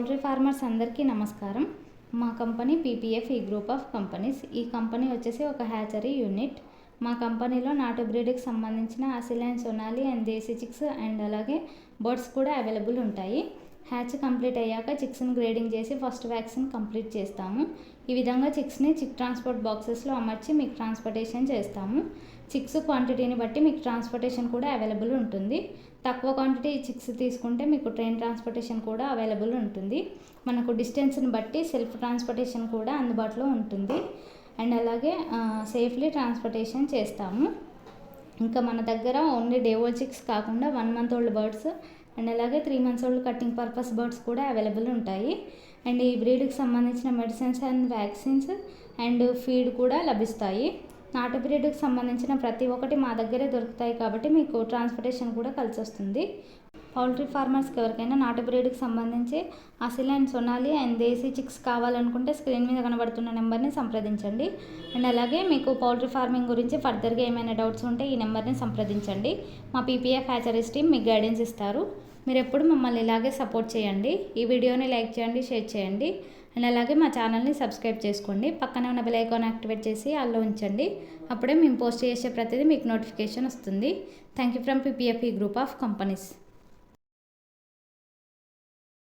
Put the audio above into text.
Poultry farmers అందరికీ నమస్కారం. మా కంపెనీ పీపీఎఫ్ ఈ గ్రూప్ ఆఫ్ కంపెనీస్. ఈ కంపెనీ వచ్చేసి ఒక హ్యాచరీ యూనిట్. మా కంపెనీలో నాటు బ్రీడ్కి సంబంధించిన అసిలైన్ Sonali and desi chicks and అలాగే బర్డ్స్ కూడా అవైలబుల్ ఉంటాయి. హ్యాచ్ కంప్లీట్ అయ్యాక చిక్స్ని గ్రేడింగ్ చేసి ఫస్ట్ వ్యాక్సిన్ కంప్లీట్ చేస్తాము. ఈ విధంగా చిక్స్ని చిక్ ట్రాన్స్పోర్ట్ బాక్సెస్లో అమర్చి మీకు ట్రాన్స్పోర్టేషన్ చేస్తాము. చిక్స్ క్వాంటిటీని బట్టి మీకు ట్రాన్స్పోర్టేషన్ కూడా అవైలబుల్ ఉంటుంది. తక్కువ క్వాంటిటీ చిక్స్ తీసుకుంటే మీకు ట్రైన్ ట్రాన్స్పోర్టేషన్ కూడా అవైలబుల్ ఉంటుంది. మనకు డిస్టెన్స్ని బట్టి సెల్ఫ్ ట్రాన్స్పోర్టేషన్ కూడా అందుబాటులో ఉంటుంది. అండ్ అలాగే సేఫ్లీ ట్రాన్స్పోర్టేషన్ చేస్తాము. ఇంకా మన దగ్గర ఓన్లీ డేవోల్ చిక్స్ కాకుండా one month old birds and అలాగే three months old cutting purpose birds కూడా అవైలబుల్ ఉంటాయి. అండ్ ఈ బ్రీడ్కి సంబంధించిన medicines and vaccines and feed కూడా లభిస్తాయి. నాటు బ్రీడ్కి సంబంధించిన ప్రతి ఒక్కటి మా దగ్గరే దొరుకుతాయి కాబట్టి మీకు ట్రాన్స్పోర్టేషన్ కూడా కలిసి వస్తుంది పౌల్ట్రీ ఫార్మర్స్కి ఎవరికైనా నాటు బ్రీడ్కి సంబంధించి Aseel and Sonali and desi chicks కావాలనుకుంటే స్క్రీన్ మీద కనబడుతున్న నెంబర్ని సంప్రదించండి. అండ్ అలాగే మీకు పౌల్ట్రీ ఫార్మింగ్ గురించి ఫర్దర్గా ఏమైనా డౌట్స్ ఉంటే ఈ నెంబర్ని సంప్రదించండి. మా పీపీఎఫ్ హ్యాచరీస్ టీమ్ మీకు గైడెన్స్ ఇస్తారు. మీరు ఎప్పుడు మమ్మల్ని ఇలాగే సపోర్ట్ చేయండి. ఈ వీడియోని లైక్ చేయండి షేర్ చేయండి. అండ్ అలాగే మా ఛానల్ని సబ్స్క్రైబ్ చేసుకోండి. పక్కనే ఉన్న బెల్ ఐకాన్ యాక్టివేట్ చేసి అల్లో ఉంచండి. అప్పుడే మేము పోస్ట్ చేసే ప్రతిదీ మీకు నోటిఫికేషన్ వస్తుంది. Thank you from PPFE group of companies.